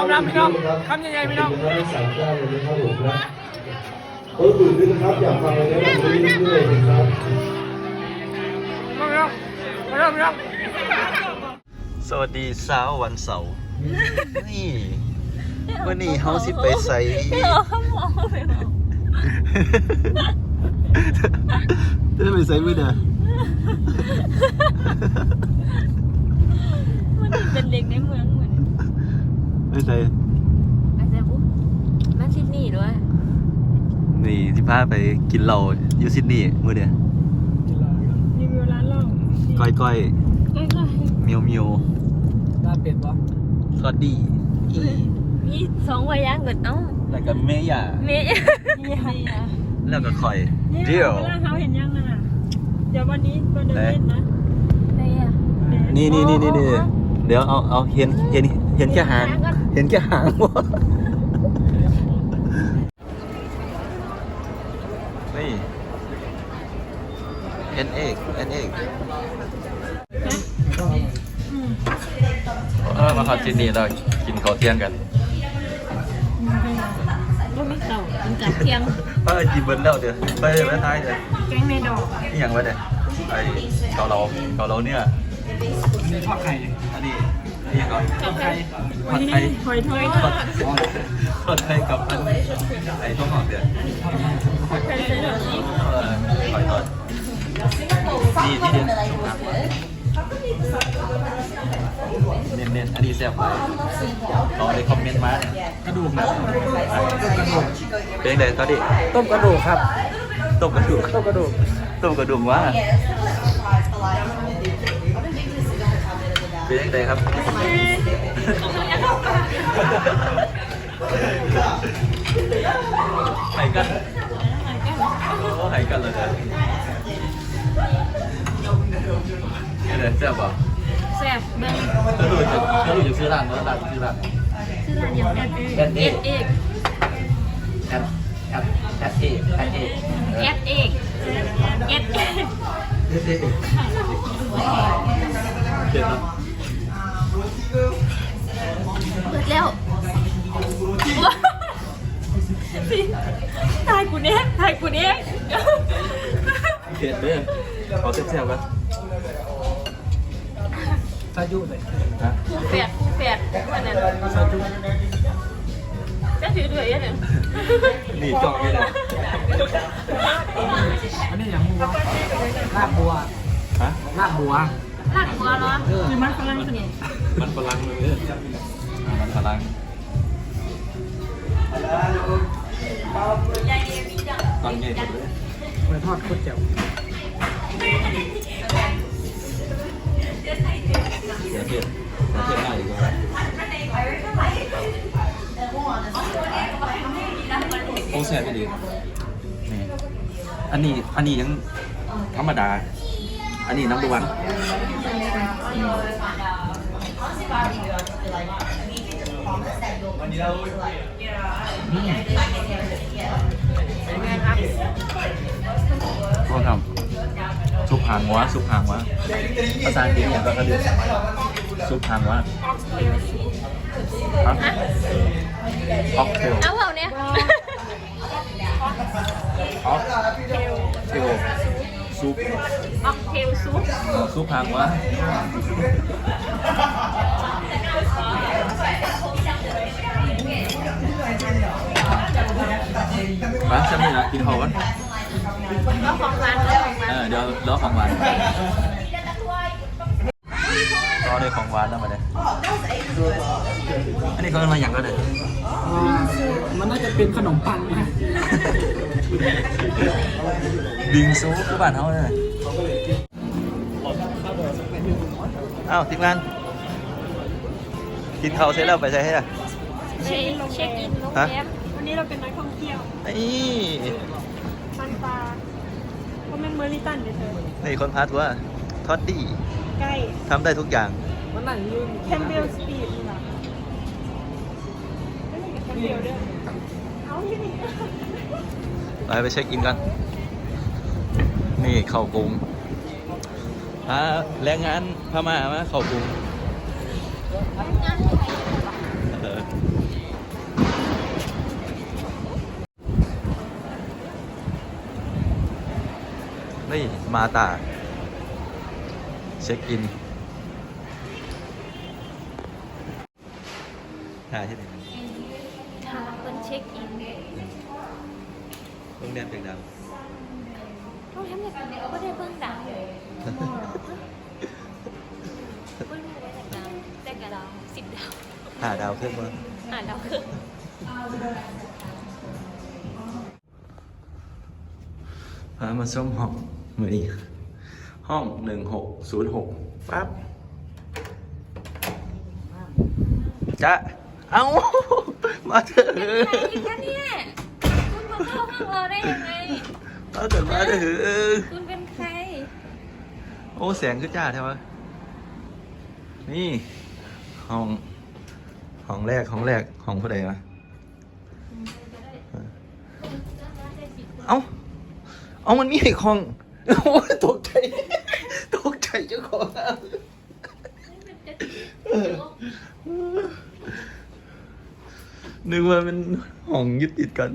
ความรักพี่น้องคำยังไงพี่น้องทั้งสามเจ้าเลยนะครับผมนะเออตื่นขึ้นนะครับอยากฟังอะไรนะผมจะเรื่อยๆนะครับพี่น้องพี่น้องพี่น้องสวัสดีเช้าวันเสาร์นี่วันนี้เฮาสิไปใส่จะไปใส่มื้อเด้อมันเป็นเด็กในเมืองเหมือน ไปใส่อาจจะปุ๊บมาซิดนีย์ด้วยนี่ที่พาไปกินเหล้าอยู่ซิดนีย์มื้อเด้อรีวิวร้านเหล้าก้อยก้อยใกล้ๆเมียวเมียวลาเป็ดวะสวัสดีอีๆมีสองวายังเกิดเอ้าแล้วก็เมย่าเมย์แล้วก็คอยเดียวเขาเห็นยังน่ะเดี๋ยววันนี้ตัวเดินเล่นนะเมย์อะนี่นี่นี่นี่นี่เดี๋ยวเอาเอาเห็นเห็น เห็นแค่หาง เห็นแค่หางวะนี่เอ็นเอกเอ็นเอกเออมาขอที่นี่เรากินข้าวเที่ยงกันก็ไม่เก่ามันจัดเที่ยงเออกินเบิ้ลแล้วเดี๋ยวไปเลยไปท้ายเลยแกงเมดอกนี่ยังวะเนี่ยไอเกาเหลาเกาเหลาเนี่ยทอดไข่อันนี้อั นนี้ก่อนทอดไข่ผัดไทยหอยทอดทอดทอดไข่กับอันไอ้ต้มหอมเดือดไก่ใส่แบบนี้เออหอยทอดนี่ที่เด่นเน้นเน้นๆอันนี้แซ่บไปลองในคอมเมนต์มาเนี่ยกระดูกนะเป็นไงตอนนี้ต้มกระดูกครับต้มกระดูกต้มกระดูกต้มกระดูกว่าเป็นยังไงครับ ไห่กันโอ้ไห่กันเลยเนี่ยนี่เลยแซ่บป่ะแซ่บเบิ้งกระดูกจะก ถ่ายกูเนี้ยถ่ายกูเนี้ยเด็ดเลยเอาแซ่บๆกันซายุเลยฮะคู่แฝดคู่แฝดวันนั้นซายุจะถือด้วยยังไงนี่จ่องนี่เลยอันนี้อย่างบัวลาบบัวฮะลาบบัวลากหัวเนาะคือมันกำลังสนุกมันฝรั่งเลยเนี่ยอ่ามันฝรั่ง ตอนเย็นเลยไปทอดโคตรเจ๋วเดี๋ยวเทียบเดี๋ยวเทียบหน้าดีกว่าโอ้แซ่บไปดีนี่อันนี้อันนี้ยังธรรมดา อันนี้น้ำดวัน ก็ทำซุปหางวัวซุปหางวัวภาษาอังกฤษอย่างก็กระดูกซุปหางวัวฮะออกเทลเอาเปล่าเนี่ยออกเทลซุปออกเทลซุปซุปหางวัว มาจะมีนะกินหอกันก็ของร้านเลยของร้านเออเดี๋ยวรอของหวานรอเลยของหวานแล้วมาเลยอันนี้เขาเป็นมาอย่างก็เลยมันน่าจะเป็นขนมปังนะบิงซูคือบ้านเขาเลยอ้าวทีมงานกินข้าวเสร็จแล้วไปใช้ให้ล่ะเช็คเช็คอินโรงแรมวั นนี้เราเป็นนักท่องเที่ยวนี่ปันปลาเพราะมันเมอริตันเฉยนี่คนพาทัวร์ทอดดี้ๆใกล้ทำได้ทุกอย่างมันนั่งยืนแคมเบลสปีดนี่หรอไม่มีแคมเบลด้วยเอาที่นี่ไปไปเช็คอินกัน นี่เข้ากรุงพาแรงงานพม่ามาเข้ากรุงงานที่ไหน มาตาเช็คอินหาที่ไหนทางเป็นเช็คอินโรงแรมเด็กดังต้องทำแบบนี้ก็ได้เบิ่งดังเลยเบิ่งได้แต่ดังแต่กระดาวสิบดาวหาดาวขึ้นมาอ่านดาวคือพามาส้มห้อง มือนี้ห้องหนึ่งหกศูนย์หกปั๊บจะเอ้ามาเถอะใครกันเนี่ยคุณมาเข้าห้องเราได้ยังไงมาเถอะมาเถอะคุณเป็นใคร โอ้แสงขึ้นจ้าใช่ปะนี่ห้องห้องแรกห้องแรกห้องผู้ใดวะเอ้าเอามันมีอีกห้อง โอ้ยตกใจ ตกใจเจ้าของนึกว่าเป็นห้องยึดติดกัน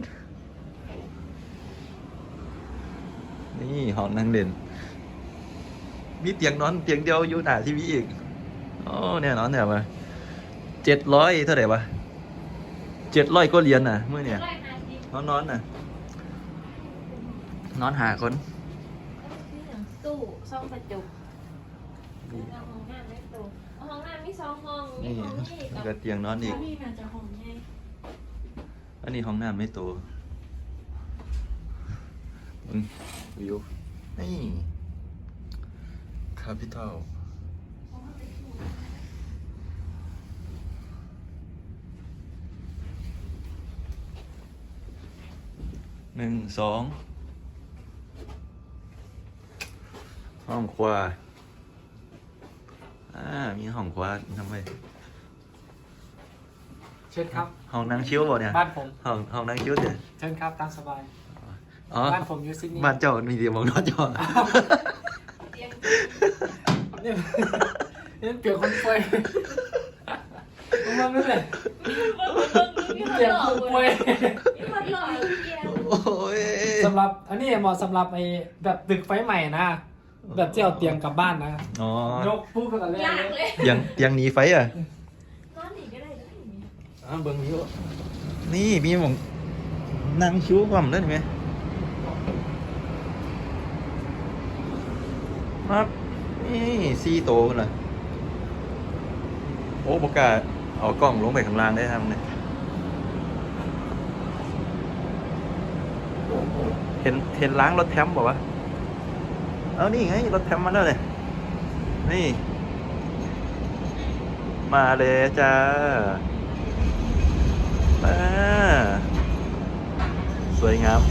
นี่ห้องนั่งเด่น มีเตียงนอนเตียงเดียวอยู่หน้าทีวีอีกโอ้เนี่ยนอนเนี่ยมาเจ็ดร้อยเท่าไหร่วะเจ็ดร้อยก็เหรียญน่ะเมื่อเนี่ยนอนนอนน่ะ นอนหาคนตู้ ซ่องกระจกเอาห้องน้ำไม่ตู้เอาห้องน้ำมีสองห้องมีนี่ห้องนี้แล้วกัก็บเตียงนอนอีกพี่น่าจะหอมไงอันนี้ห้องน้ำไม่โตอืมวิว นี่ คาพิทอลหนึ่งสอง ห้องครัว อ่า มีห้องครัวทำไมเชิญครับ ห้องนั่งชิวบ่เนี่ย บ้านผม ห้องห้องนั่งชิวเนี่ยเชิญครับตามสบาย อ๋อ บ้านผมอยู่ซิดนีย์บ้านเจ้ามีเดียวมองนอนเจ้านี่นี่เปลี่ยนคนป่วยมึงมาไม่เลยเปลี่ยนคนป่วยมีคนหล่อเกียร์โอ้ยสำหรับอันนี้เหมาะสำหรับไอ้แบบตึกไฟใหม่นะ แบบที่เอาเตียงกลับบ้านนะอ๋อยกปุ๊บกันเลยยากเลยยังยังหนีไฟอะ นอนหนีก็ได้ด้วยอ่าเบิ่งอยู่นี่มีหมองนั่งชิวความได้ไหมครับนี่ซีโตวกันเลยโอ้บกล้าเอากล้องลงไปข้างล่างได้ทำเนี่ยเห็นเห็นล้างรถแทมบอกว่า เอานี่ไงรถแทมมาแล้วเลยนี่ มาเลยจ้ามาสวยงาม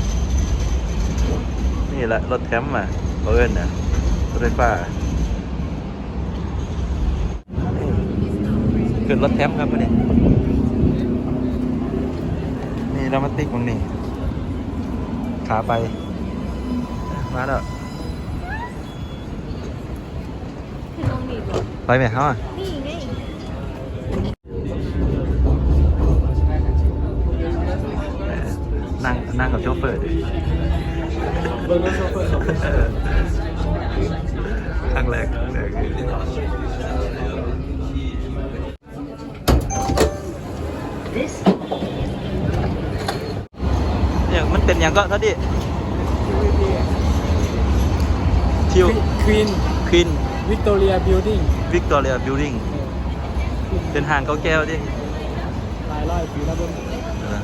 นี่แหละรถแคมป์อะเอิญน่ะรถไฟฟ้าขึ้นรถแคมครับวันนี้นี่เรามาติ๊กตรงนี้ขาไป มาแล้ว คือน้องหนีบ ไปไหมเขาอะนี่ไงนั่งนั่งกับโชเฟอร์ดิเบิ่งรถโชเฟอร์ครับครั้งแรกครั้งแรกเนี่ยมันเป็นอย่างก็เท่าที่ทิวควีนค วินวิกตอเรียบิลดิ้งวิกตอเรียบิลดิ้งเป็นห้างเก่าแก้วดิหลายร้อยปีแล้วเบิ่งเออ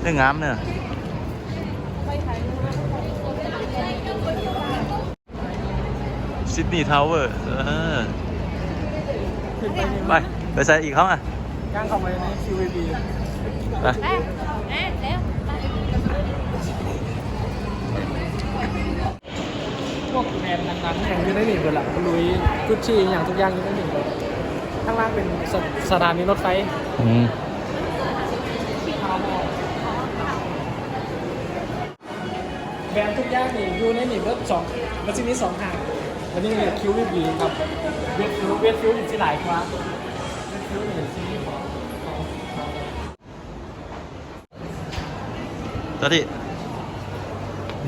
เรื่องงามเนี่ยซิดนีย์ทาวเวอร์เออขึ้นไปนี่ไป ไปใส่อีกเขาอะย่างเข้าไปใน QVB ไป วกแบรนด์ดังๆอย่างอยู่ในหนึ่งเลยล่ะลุยกุชชี่อย่างทุกอย่างอยู่ในหนึ่งเลยข้างล่างเป็นสสถานีรถไฟอืมแบรนด์ทุกอย่างนี่อยู่ในหนึ่งรถสองมันจะมีสองห่างอันนี้คิววีครับเวทฟิวเวทฟิวอยู่ที่หลายกว่าเวทฟิวเนี่ยซีรีส์ของตอนนี้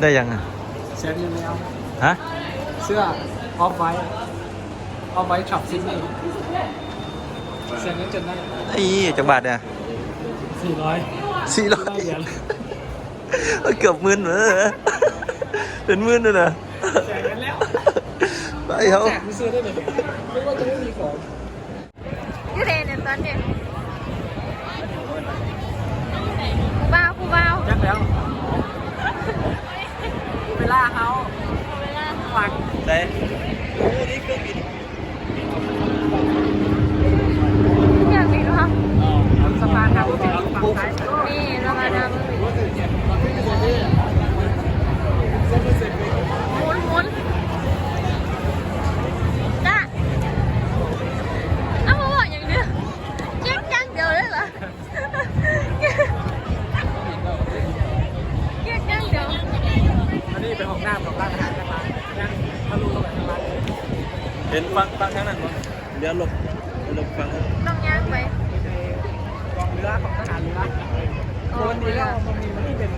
ได้ยังอะสแสนเงินแล้ว ฮะ เสื้อออฟไว้ออฟไว้ช็อปซิดนีย์แสนเงินจนได้ไอ้จังบาทเนี่ยสี่ร้อยสี่ร้อยเหรียญเกือบหมื่นเหรอเป็นหมื่นเลยนะแสนเงินแล้วไปเขาแจกไม่ซื้อได้เลยไม่ว่าจะไม่มีของยูเรนเนี่ยตอนเนี่ยผู้บ่าวผู้บ่าวยักแล้วเวลาเขา เวลาฟังได้โอ้นี่เครื่องบินอยากมีครับสะพานทางรถไฟฝั่งซ้ายนี่เรามาดำหมุนหมุนจ้าเอามาบอกอย่างเดียวแจ๊กจังเดียวเลยเหรอแจ๊กจังเดียว อันนี้เป็นห้องน้ำของร้านอาหารข้างล่างนั่งทะลุเข้าไปข้างล่าง เห็นฟังฟังทางนั้นมั้ง เดี๋ยวหลบหลบฟังต้องย่างไปกองเรือของทหารเรือโซนนี้แล้วมันมีมันที่เป็น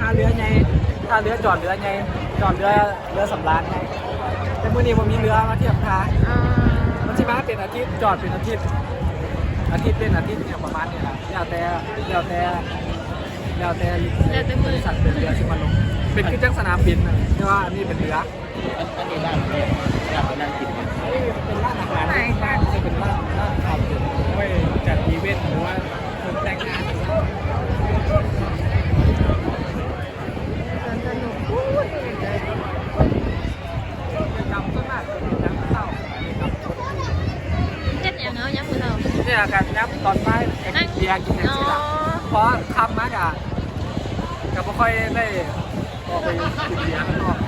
ท่าเรือไงท่าเรือจอดเรือไงจอดเรือเรือสำราญไงแต่เมื่อนี้มันมีเรือมาเทียบท่าอ่ามันจะมาเป็นอาทิตย์จอดเป็นอาทิตย์ อาทิตย์เป็นอาทิตย์เนี่ยประมาณนี้แหละแล้วแต่แล้วแต่แล้วแต่แล้วแต่มือสัตว์เป็นเรือที่มาลงเป็นคือจังสนามบินนะแต่ว่าอันนี้เป็นเรือ อันนี้ร้านร้านนั่งกินเป็นร้านอาหารร้านเป็นร้านร้านทำไว้จัดอีเวนต์หรือว่าคนแต่งงานสวนสนุกพูดไปเกิจกรรมส่วนมากจะเป็นน้ำเต้าเฮ็ดอย่างเอายังมือเราเนี่ยการนับตอนบ่ายแข่งกินเบียร์กิล่ะเพราะคำมากอะก็ไม่ค่อยได้ออกไปกินเบียร์ข้างนอก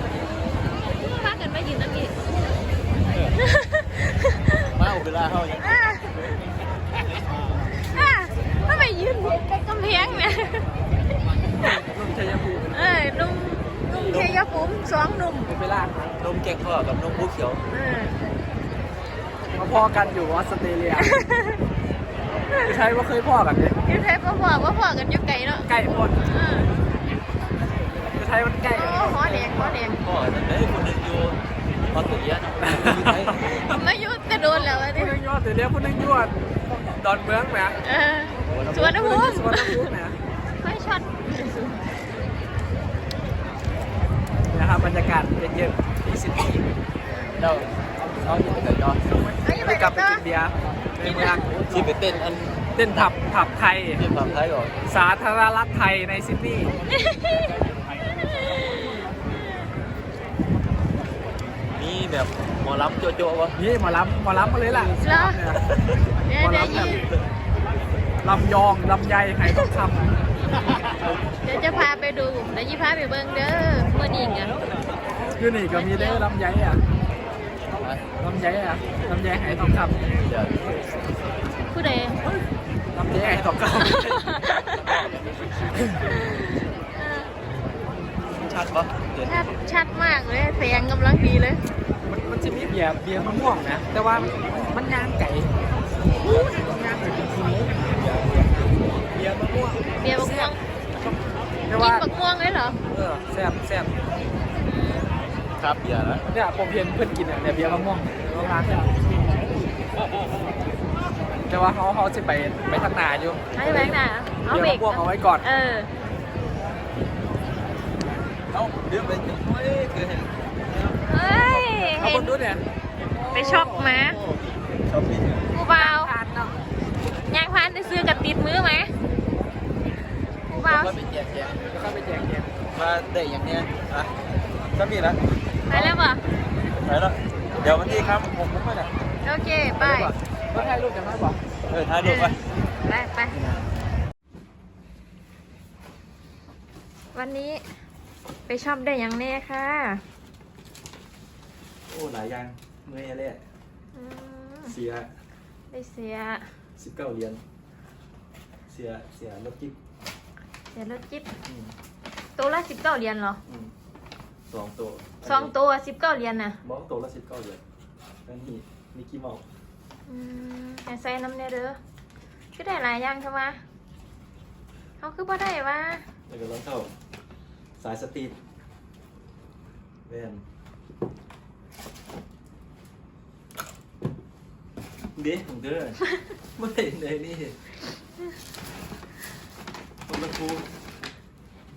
กันไปยืนนั่นอีกมาเอาเวลาเขาอย่างอ่าอ่าไม่ไปยืนกำแพงเนี่ยนุ่มชัยภูมิเอ้ยนุ่มนุ่มเทียปุ้มสองนุ่มเป็นเวลานมแกงข้อกับนมผู้เขียวเออมาพ่อกันอยู่ออสเตรเลียไม่ใช่ว่าเคยพ่อแบบนี้อยูไทยพ่อพ่อพ่อพ่อกันอยุกไก่เนาะใกล้หมดเออไม่ใช่มันใกล้โอ้หอแดงหอแดง พ่อจะได้คนหนึ่งอยู่ ออสเตรเลียนะอยู่ไทยไม่ยุดจะโดนแล้วอะพูดิดนึงยอดแต่เรียกพูดนึงยวดดอนเมืองแหมเออสวนภูมิสวนภูมิแหมไม่ช็อตนะครับบรรยากาศเย็นๆที่ซิดนีย์เราเราอยู่แต่ยอดเอ้ยไปไปกกัลับบไปต่อกินเบียร์ในเมืองที่ไปเต้นอันเต้นผับผับไทยที่ฝั่งไทยก่อนสาธารณรัฐไทยในซิดนีย์ แบบหมอลำโจ๊ะๆวะนี่หมอลำหมอลำมาเลยล่ะเหรอเนี่ยเดี๋ยวเดี๋ยวหมอยีลำแบบลำยองลำไยไหทองคเดี๋ยวจะพาไปดูเดี๋ยวยี่พาไปเบิ่งเด้อเมื่อนี้ไงำคือนี่ก็มีได้อลำไยอะลำไยอะลำไยไหทองคเดี๋ยวผู้ใดำลำไยไหทองคชัดปะเดี๋ยวชัดชัดมากเลยเสียงกำลังดีเลยำ มันมันจะมีเบียร์เบียร์มะม่วงนะ แต่ว่ามันย่างไก่ย่างไก่เป็นชิ้นเบียร์มะม่วงเบียร์บักม่วงแต่กิว่านบักม่วงเลยเหรอ เออแซ่บแซ่บครับอย่านะเนี่ยผมเห็นเพื่อนกินอะเนี่ยเบียร์มะม่วงร้านเนี่ยแต่ว่าเขาเขาจะไปไปทางหนาอยู่ให้แบงค์น่ะเอาเบรเบียกร์มะม่วงเอาไว้ก่อน เออ เอ้าเดี๋ยวไปเฮ้ยคือเห็นเฮ้ย เอาเห็คนนดูเนี่ยไปช็อปมาชอบกินกูเบาทานเนาะยางพานได้ซื้อกับติดมือไหมกูเบาก็ไปแจกแจกแล้วก็ไปแจกเนี่ยมาได้อย่างเนี้ยอะก็มีละไปแล้วป่ะไปแล้วเดี๋ยววันที่ครับผมผมไปเนี่ยโอเคไปก็ถ่ายรูปกันไหมบอกเออถ่ายรูปไปไปไปวันนี้ไปช็อปได้ยังแน่ค่ะโอ้หลายอย่างเมื่อยเลยอืมเสียได้เสีย สิบเก้าเหรียญเสียเสียรถจิ๊บเสียรถจิ๊บอืมตัวละสิบเก้าเหรียญเหรออืมสองตัวสองตัวสิบเก้าเหรียญน่ะบอกตัวละสิบเก้าเหรียญนั่นนี่มิกกี้เมาส์อืมให้ใส่น้ำเนี่ยเด้อคือได้หลายอย่างใช่ไหมเขาคือบ่ได้ว่า แล้วก็รองเท้าสายสตรีทแว่น เด็กของเธอไม่เห็นเลยนี่คนละครู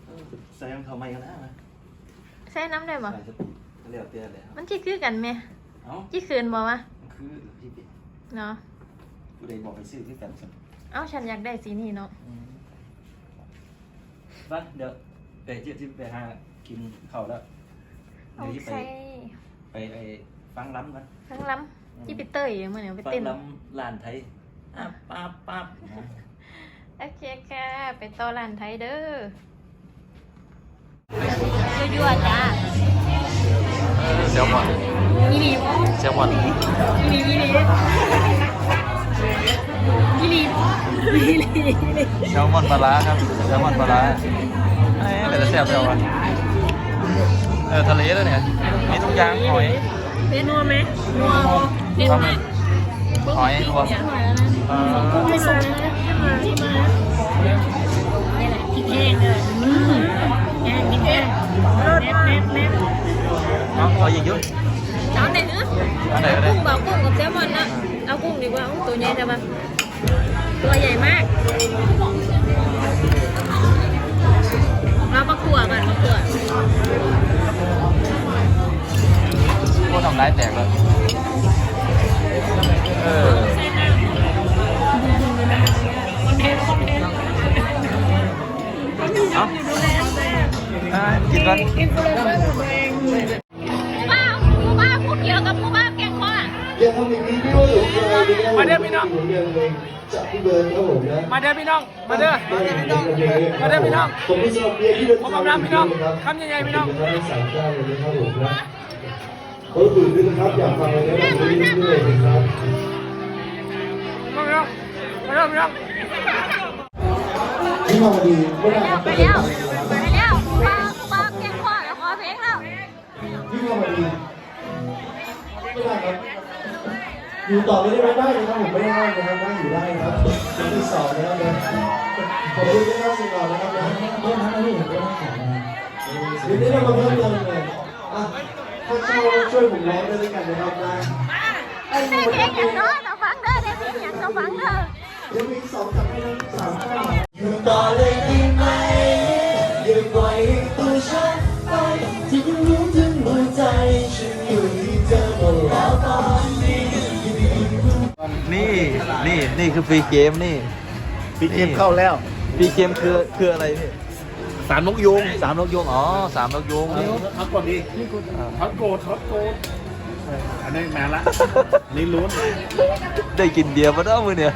เออใส่รองเท้าใหม่กันนะมาใส่น้ำได้บ่ใส่สติเรียกเตี้ยเลยมันที่คือกันไหมเอ้าที่คืนบ่วะมันคือพี่ปิ๊กเนาะกูได้บอกไปซื้อที่กันสิเอ้าฉันอยากได้สีนี้เนาะไปเดี๋ยวไปเจี๊ยบที่ไปหากินข้าวแล้วโอเดี๋ยวที่เคไป ไปไอ้ฟังล้ำกันทั้งล้ำที่ไปเตยมื่อเนี่ยไปฟังเต้น ล้ำลานไทยอะปั๊บปั๊บโอเคค่ะ ไปต่อร้านไทยเด้อยั่วๆจ้าเซลมอนอีหลีบ่เซลมอนอีหลีอีหลีอีหลีอีหลีแซลมอนปลาร้าครับแซลมอนปลาร้าเอ้ยแต่จะแซ่บแซ่บวะ เออทะเลแล้วเนี่ยมีทุกอย่างหอยเป็นนัวไหมนัวเป็นไหมหอยรวมเออไม่ส่งเลยนะที่มานี่แหละพริกแห้งเลยอืมแห้งพริกแห้งแนบแนบแนบเอาเอาอีกอยุ่เอาไหนเนื้ออันไหนก็ได้กุ้งบอกกุ้งกับแซลมอนนะเอากุ้งดีกว่าตัวใหญ่จังมันตัวใหญ่มาก เราประกวดกันประกวดพวกทำร้ายแตกแล้วเออเอาอะกินก่อนป้าป้าพูดเกี่ยวกับผู้บ้าแกงคอยังทำอย่างนี้พี่ว่าหลงเลย มาเด้อพี่น้องผมยังเลยจับพี่เบิร์ดครับผมนะมาเด้อพี่น้อง มาเด้อ มาเด้อพี่น้องผมมีสำหรับเบียร์ที่เดินผมกำลังพี่น้องคำยังไงพี่น้องเป็นสามเจ้าเลยนะครับผมนะเออตื่นขึ้นนะครับอยากฟังอะไรนะผมเรื่อยๆนะครับมาพี่น้องมาเด้อพี่น้องนี่มาพอดีไม่ได้ครับไปแล้วไปแล้วป้าป้าแกงคอแล้วขอเพลงแล้วนี่มาพอดี อยู่ต่อไม่ได้ไม่ได้นะครับผมไม่ได้ห้ามนะครับนั่งอยู่ได้นะครับเป็นที่สองนะครับนะขอบคุณที่เข้าสู่เรานะครับนะเรื่องนั้นนี่เรื่องนั้นของนะเดี๋ยวนี้เรามาเพิ่มเติมเลยอะถ้าเช่าช่วยผมร้องด้วยกันนะครับนะไอ้หนูเพลงอย่างน้อยเราฟังเด้อได้เพลงอย่างเราฟังเด้อเดี๋ยวมีสองกับให้สามเจ้าอ นี่นี่คือฟรีเกมนี่ ปีเกมเข้าแล้วฟรีเกมคือคืออะไรพี่สามนกยุงสามนกยุงอ๋อสามนกยุงเขากดดีเขาโกรธเขาโกรธอันนี้มาละนี่ลุ้น ได้กินเบียร์มาแล้วมือเนี่ย